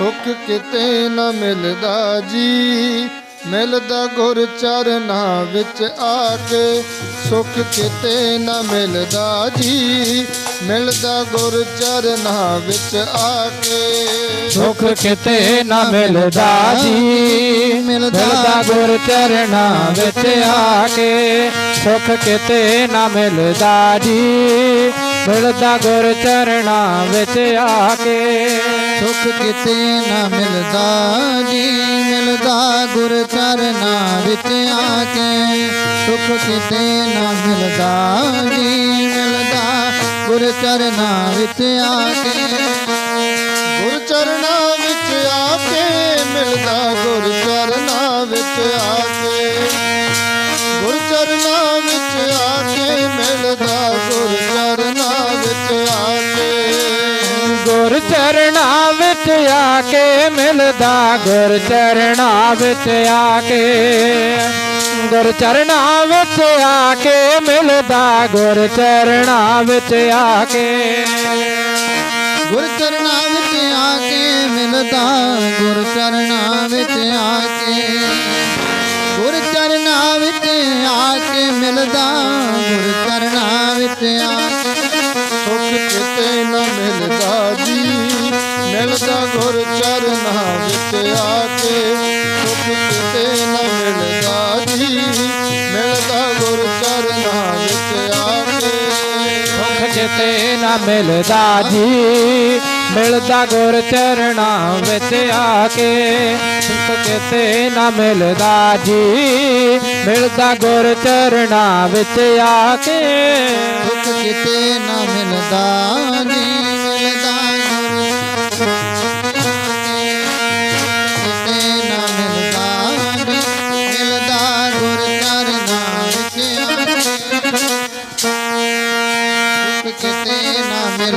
ਸੁਖ ਕਿਤੇ ਨਾ ਮਿਲਦਾ ਜੀ। ਮਿਲਦਾ ਗੁਰ ਚਰਨਾਂ ਵਿੱਚ ਆ ਕੇ ਸੁਖ ਕਿਤੇ ਨਾ ਮਿਲਦਾ ਜੀ। ਮਿਲਦਾ ਗੁਰ ਚਰਨਾਂ ਵਿੱਚ ਆ ਕੇ ਸੁਖ ਕਿਤੇ ਨਾ ਮਿਲਦਾ ਜੀ। ਮਿਲਦਾ ਗੁਰ ਚਰਨਾਂ ਵਿੱਚ ਆ ਕੇ ਸੁਖ ਕਿਤੇ ਨਾ ਮਿਲਦਾ ਜੀ। ਮਿਲਦਾ ਗੁਰ ਚਰਨਾਂ ਵਿੱਚ ਆ ਕੇ ਸੁਖ ਕਿਤੇ ਨਾ ਮਿਲਦਾ, ਜੀ ਮਿਲਦਾ ਗੁਰ ਚਰਨਾਂ ਵਿੱਚ ਆ ਕੇ। ਸੁਖ ਕਿਤੇ ਨਾ ਮਿਲਦਾ, ਜੀ ਮਿਲਦਾ ਗੁਰ ਚਰਨਾਂ ਵਿੱਚ ਆ ਕੇ। ਗੁਰ ਚਰਨਾਂ ਵਿੱਚ ਆ ਕੇ, ਮਿਲਦਾ ਗੁਰ ਚਰਨਾਂ ਵਿੱਚ ਆ ਕੇ। ਗੁਰ ਚਰਨਾਂ ਵਿੱਚ ਆ ਕੇ ਗੁਰ ਚਰਨਾਂ ਵਿੱਚ ਆ ਕੇ ਮਿਲਦਾ, ਗੁਰ ਚਰਨਾਂ ਵਿੱਚ ਆ ਕੇ। ਗੁਰ ਚਰਨਾਂ ਵਿੱਚ ਆ ਕੇ ਮਿਲਦਾ, ਗੁਰ ਚਰਨਾਂ ਵਿੱਚ ਆ ਕੇ। ਗੁਰ ਚਰਨਾਂ ਵਿੱਚ ਆ ਕੇ ਮਿਲਦਾ, ਗੁਰ ਚਰਨਾਂ ਵਿੱਚ ਆ ਕੇ। ਗੁਰ ਚਰਨਾਂ ਵਿੱਚ ਆ ਕੇ ਮਿਲਦਾ, ਗੁਰ ਚਰਨਾਂ ਵਿੱਚ ਆ ਕੇ। ਸੁਖ ਕਿਤੇ ਨਾ ਮਿਲਦਾ ਮਿਲਦਾ ਗੁਰ ਚਰਨਾਂ ਵਿੱਚ ਆ ਕੇ ਸੁਖ ਕਿਤੇ ਨਾ ਮਿਲਦਾ ਜੀ। ਮਿਲਦਾ ਗੁਰ ਚਰਨਾਂ ਵਿੱਚ ਆ ਕੇ ਸੁਖ ਕਿਤੇ ਨਾ ਮਿਲਦਾ ਜੀ। ਮਿਲਦਾ ਗੁਰ ਚਰਨਾਂ ਵਿੱਚ ਆ ਕੇ ਸੁਖ ਕਿਤੇ ਨਾ ਮਿਲਦਾ ਜੀ। ਮਿਲਦਾ ਗੁਰ ਚਰਨਾਂ ਵਿੱਚ ਆ ਕੇ ਸੁਖ ਕਿਤੇ ਨਾ ਮਿਲਦਾ ਜੀ। ਵਿੱਚ ਆ ਕੇ ਸੁਖ ਕਿਤੇ ਨਾ ਮਿਲ